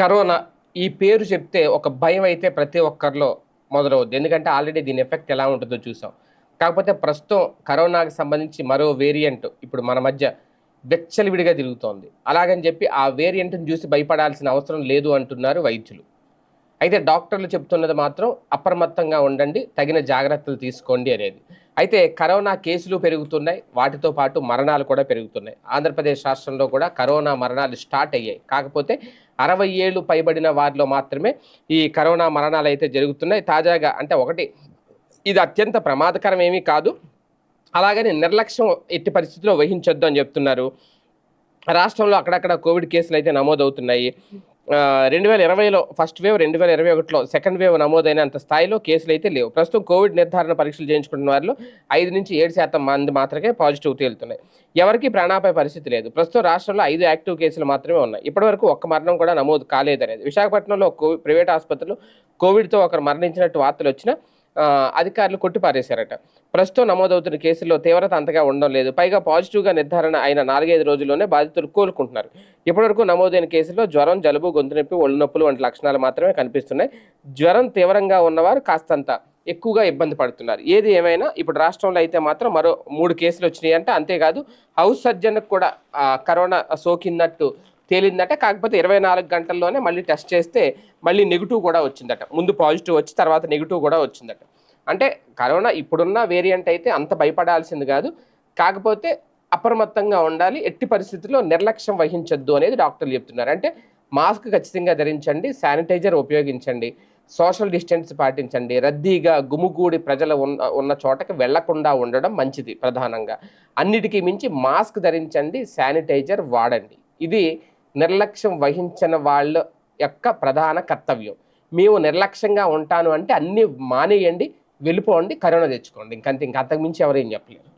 Corona ఈ పేరు చెప్తే ఒక భయం అయితే ప్రతి ఒక్కరిలో మొదలవుద్ది. ఎందుకంటే ఆల్రెడీ దీని ఎఫెక్ట్ ఎలా ఉంటుందో చూసాం. కాకపోతే ప్రస్తుతం కరోనాకి సంబంధించి మరో వేరియంట్ ఇప్పుడు మన మధ్య వెచ్చలివిడిగా తిరుగుతోంది. అలాగని చెప్పి ఆ వేరియంట్ని చూసి భయపడాల్సిన అవసరం లేదు అంటున్నారు వైద్యులు. అయితే డాక్టర్లు చెప్తున్నది మాత్రం అప్రమత్తంగా ఉండండి తగిన జాగ్రత్తలు తీసుకోండి అనేది. అయితే కరోనా కేసులు పెరుగుతున్నాయి. వాటితో పాటు మరణాలు కూడా పెరుగుతున్నాయి. ఆంధ్రప్రదేశ్ రాష్ట్రంలో కూడా కరోనా మరణాలు స్టార్ట్ అయ్యాయి. కాకపోతే అరవై ఏళ్ళు పైబడిన వారిలో మాత్రమే ఈ కరోనా మరణాలు అయితే జరుగుతున్నాయి. తాజాగా అంటే ఒకటి ఇది అత్యంత ప్రమాదకరం ఏమీ కాదు. అలాగని నిర్లక్ష్యం ఎట్టి పరిస్థితుల్లో వహించొద్దు అని చెప్తున్నారు. రాష్ట్రంలో అక్కడక్కడ కోవిడ్ కేసులు అయితే నమోదవుతున్నాయి. రెండు వేల ఇరవైలో ఫస్ట్ వేవ్ రెండు వేల ఇరవై ఒకటిలో సెకండ్ వేవ్ నమోదైనంత స్థాయిలో కేసులు అయితే లేవు. ప్రస్తుతం కోవిడ్ నిర్ధారణ పరీక్షలు చేయించుకుంటున్న వారిలో ఐదు నుంచి ఏడు శాతం మంది మాత్రమే పాజిటివ్ తేలుతున్నాయి ఎవరికి ప్రాణాపాయ పరిస్థితి లేదు. ప్రస్తుతం రాష్ట్రంలో ఐదు యాక్టివ్ కేసులు మాత్రమే ఉన్నాయి. ఇప్పటివరకు ఒక్క మరణం కూడా నమోదు కాలేదనేది. విశాఖపట్నంలో ప్రైవేట్ ఆసుపత్రులు కోవిడ్తో ఒకరు మరణించినట్టు వార్తలు వచ్చినా అధికారులు కొట్టిపారేశారట. ప్రస్తుతం నమోదవుతున్న కేసుల్లో తీవ్రత అంతగా ఉండడం లేదు. పైగా పాజిటివ్గా నిర్ధారణ అయిన నాలుగైదు రోజుల్లోనే బాధితులు కోలుకుంటున్నారు. ఇప్పటివరకు నమోదైన కేసుల్లో జ్వరం జలుబు గొంతు నొప్పి ఒళ్ళు నొప్పులు వంటి లక్షణాలు మాత్రమే కనిపిస్తున్నాయి. జ్వరం తీవ్రంగా ఉన్నవారు కాస్తంత ఎక్కువగా ఇబ్బంది పడుతున్నారు. ఏది ఏమైనా ఇప్పుడు రాష్ట్రంలో అయితే మాత్రం మరో మూడు కేసులు వచ్చినాయి అంటే అంతేకాదు హౌస్ సర్జన్కు కూడా కరోనా సోకిందట్టు తేలిందట కాకపోతే ఇరవై నాలుగు గంటల్లోనే మళ్ళీ టెస్ట్ చేస్తే మళ్ళీ నెగిటివ్ కూడా వచ్చిందట. ముందు పాజిటివ్ వచ్చి తర్వాత నెగిటివ్ కూడా వచ్చిందట. అంటే కరోనా ఇప్పుడున్న వేరియంట్ అయితే అంత భయపడాల్సింది కాదు. కాకపోతే అప్రమత్తంగా ఉండాలి. ఎట్టి పరిస్థితుల్లో నిర్లక్ష్యం వహించొద్దు అనేది డాక్టర్లు చెప్తున్నారు. అంటే మాస్క్ ఖచ్చితంగా ధరించండి శానిటైజర్ ఉపయోగించండి సోషల్ డిస్టెన్స్ పాటించండి రద్దీగా గుమిగూడి ప్రజలు ఉన్న ఉన్న చోటకి వెళ్ళకుండా ఉండడం మంచిది ప్రధానంగా. అన్నిటికీ మించి మాస్క్ ధరించండి శానిటైజర్ వాడండి. ఇది నిర్లక్ష్యం వహించిన వాళ్ళ యొక్క ప్రధాన కర్తవ్యం. మేము నిర్లక్ష్యంగా ఉంటాను అంటే అన్నీ మానేయండి వెళ్ళిపోండి కరోనా తెచ్చుకోండి. ఇంకంతే ఇంకా అంతకుమించి ఎవరేం చెప్పలేరు.